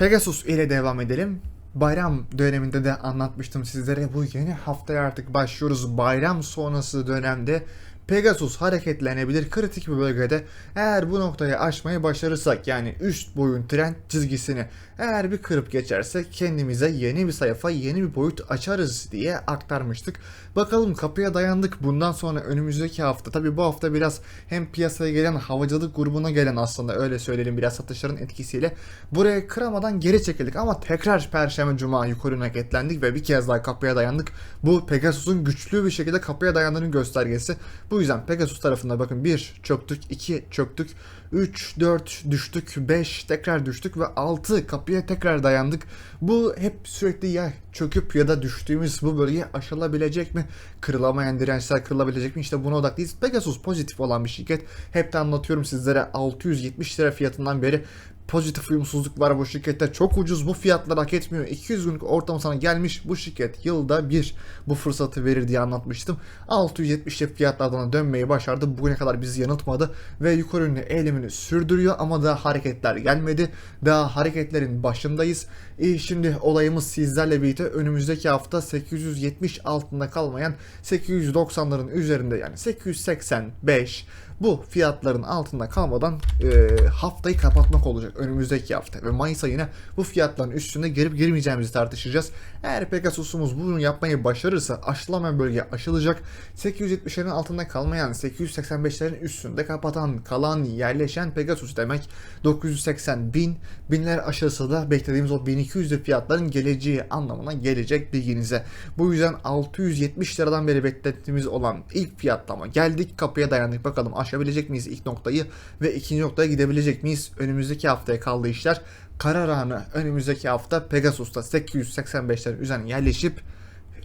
Pegasus ile devam edelim. Bayram döneminde de anlatmıştım sizlere. Bu yeni haftaya artık başlıyoruz. Bayram sonrası dönemde Pegasus hareketlenebilir kritik bir bölgede eğer bu noktayı aşmayı başarırsak yani üst boyun trend çizgisini eğer bir kırıp geçersek kendimize yeni bir sayfa yeni bir boyut açarız diye aktarmıştık. Bakalım kapıya dayandık bundan sonra önümüzdeki hafta tabi bu hafta biraz hem piyasaya gelen havacılık grubuna gelen aslında öyle söyleyelim biraz satışların etkisiyle buraya kıramadan geri çekildik ama tekrar perşembe cuma yukarı hareketlendik ve bir kez daha kapıya dayandık. Bu Pegasus'un güçlü bir şekilde kapıya dayandığının göstergesi. Bu yüzden Pegasus tarafında bakın 1 çöktük, 2 çöktük, 3, 4 düştük, 5 tekrar düştük ve 6 kapıya tekrar dayandık. Bu hep sürekli ya çöküp ya da düştüğümüz bu bölgeyi aşılabilecek mi? Kırılamayan dirençler kırılabilecek mi? İşte buna odaklıyız. Pegasus pozitif olan bir şirket. Hep de anlatıyorum sizlere 670 lira fiyatından beri pozitif uyumsuzluk var bu şirkette. Çok ucuz bu fiyatlar hak etmiyor. 200 günlük ortam sana gelmiş bu şirket yılda bir bu fırsatı verir diye anlatmıştım. 670 lira fiyatlardan dönmeyi başardı. Bugüne kadar bizi yanıltmadı ve yukarı yönlü eğilimini sürdürüyor ama daha hareketler gelmedi. Daha hareketlerin başındayız. E şimdi olayımız sizlerle birlikte önümüzdeki hafta 870 altında kalmayan 890'ların üzerinde yani 885 bu fiyatların altında kalmadan e, haftayı kapatmak olacak önümüzdeki hafta ve Mayıs ayına bu fiyatların üstünde girip girmeyeceğimizi tartışacağız. Eğer Pegasus'umuz bunu yapmayı başarırsa aşılamayan bölge aşılacak. 870'lerin altında kalmayan 885'lerin üstünde kapatan kalan yerleşen Pegasus demek 980 bin binler aşağısı da beklediğimiz o 1200'lü fiyatların geleceği anlamına gelecek bilginize. Bu yüzden 670 liradan beri beklettiğimiz olan ilk fiyatlama geldik kapıya dayandık bakalım aşabilecek miyiz ilk noktayı ve ikinci noktaya gidebilecek miyiz? Önümüzdeki haftaya kaldı işler. Karar anı önümüzdeki hafta Pegasus'ta 885'lerin üzerine yerleşip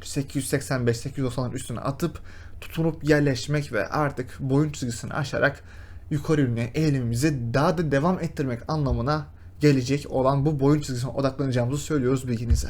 885-890'ların üstüne atıp tutunup yerleşmek ve artık boyun çizgisini aşarak yukarı yönüne eğilimimizi daha da devam ettirmek anlamına gelecek olan bu boyun çizgisine odaklanacağımızı söylüyoruz bilginize.